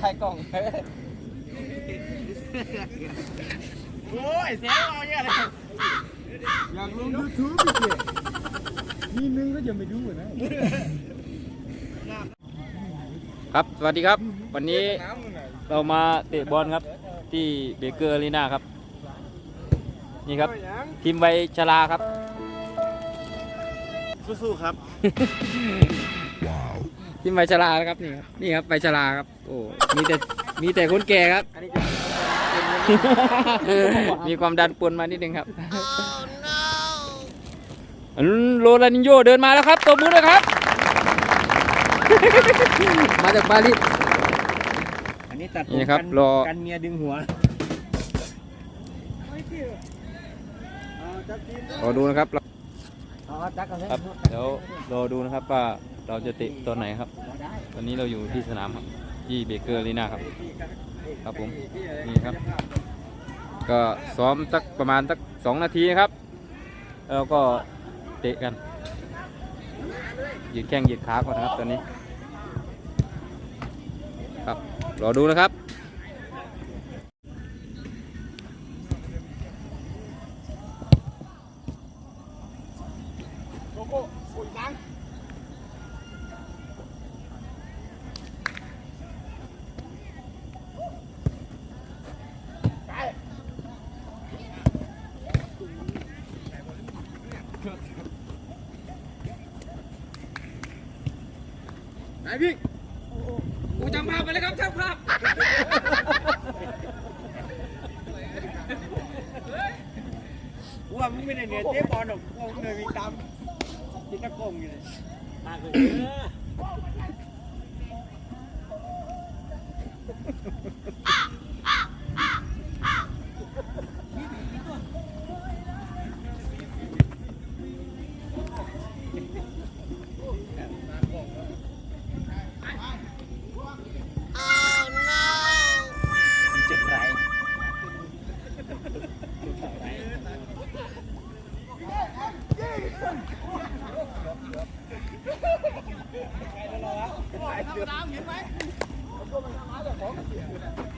ถ่ายกล้องโอ้ยเสียเอาเนี่ยเลยอยากลงยูทูบอีกเลยมีนึงก็อย่าไปดูนะ ครับ สวัสดีครับ วันนี้เรามาเตะบอลครับ ที่เบเกอร์อารีนาครับ นี่ครับ ทีมไวยชราครับ สู้ๆครับทีมไว ยชรานะครับนี่ครับนี่ครับไวยชราครับ โอ้มีแต่มีแต่คนแก่ครับมีความดันปนมานิดนึงครับอันโรนัลดินโยเดินมาแล้วครับตัวมือเลยครับ มาจากปารีสอันนี้ตัดผมนี่ครับกันรอกันเมียดึงหัวรอดูนะครับอ๋อจักกันเลยครับเดี๋ยวรอดูนะครับว่า เราจะเตะตอนไหนครับ ตอนนี้เราอยู่ที่สนามครับที่เบเกอร์ลีนาครับ ครับผม นี่ครับ ก็ซ้อมสักประมาณสักสองนาทีครับแล้วก็เตะกันยืดแข้งยืดขาก่อนนะครับตอนนี้ ครับ รอดูนะครับ ไหนพี่กูจำภาพไปเลยครับจำภาพว่ามึงไม่ได้เหนื่อยเจ๊บอลหรอกกูเหนื่อยมีตามกินตะกงอยู่เลยตาเของเสียงนะ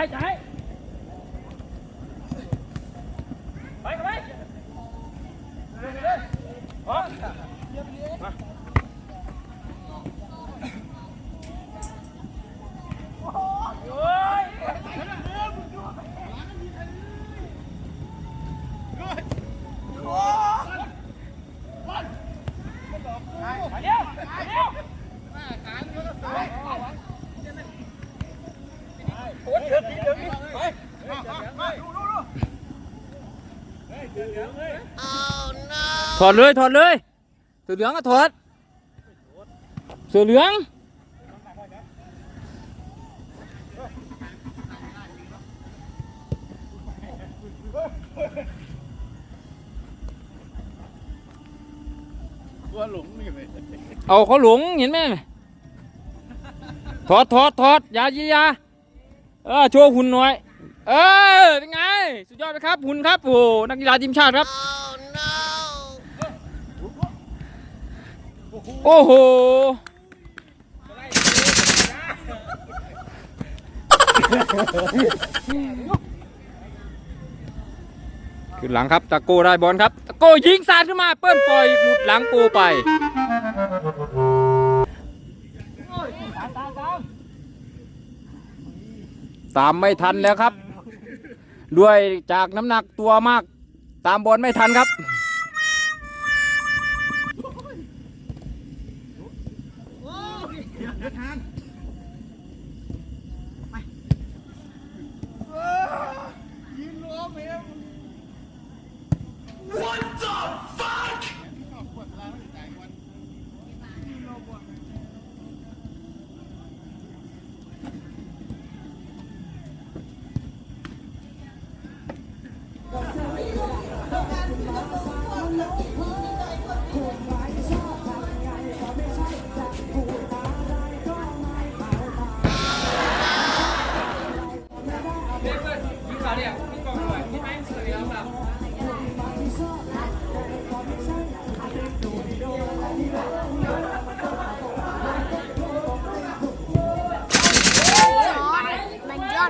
ไปใจไปกันไปพร้อมเร็วเร็ว ถอดเลยถอดเลยเสือเหลืองก็ถอดเสือเหลืองว่าหลงมีไหมเอาเขาหลงเห็นไหมถอดถอดถอดอย่าอย่าอย่าเออโชว์หุ่นหน่อย เออเป็นไง สุดยอดไหมครับ หุ่นครับโอ้โหนักกีฬาทีมชาติครับ โอ้โหขึ้นหลังครับตะโกได้บอลครับตะโกยิงสาดขึ้นมา เปิ้ลปล่อยหลุดหลังโกไปตามไม่ทันแล้วครับ ด้วยจากน้ำหนักตัวมาก ตามบอลไม่ทันครับ ยืนล้อมเอง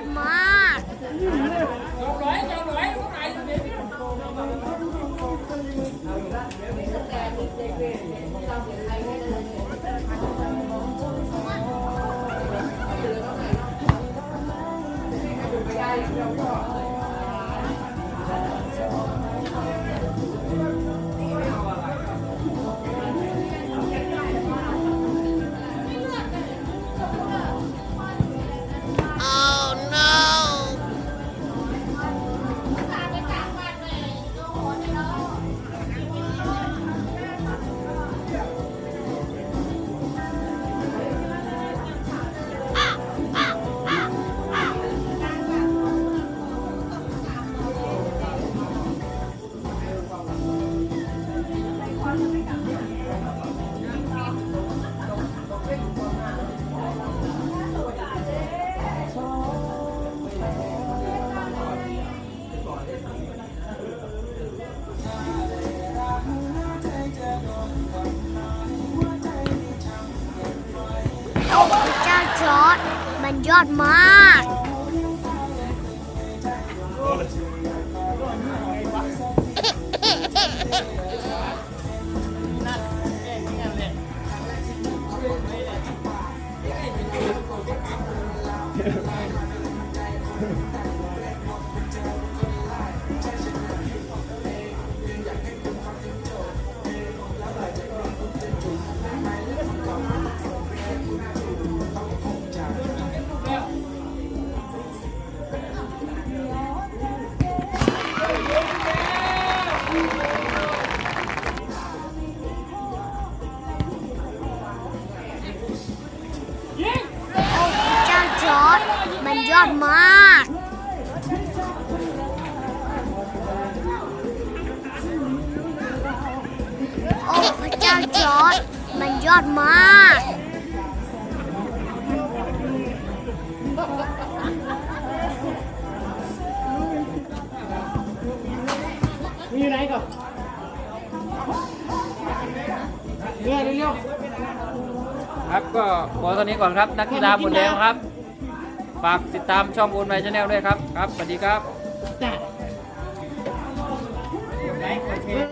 ดมาก ยอดมาก เจ้าจอร์ดมันยอดมาก โอ้พระเจ้าจอร์ดมันยอดมาก เนี่ยเร็วครับก็พอตอนนี้ก่อนครับ นักกีฬาหมดแล้วครับ ฝากติดตามช่องโอนไมชแนลด้วยครับ ครับ สวัสดีครับๆจ้ะ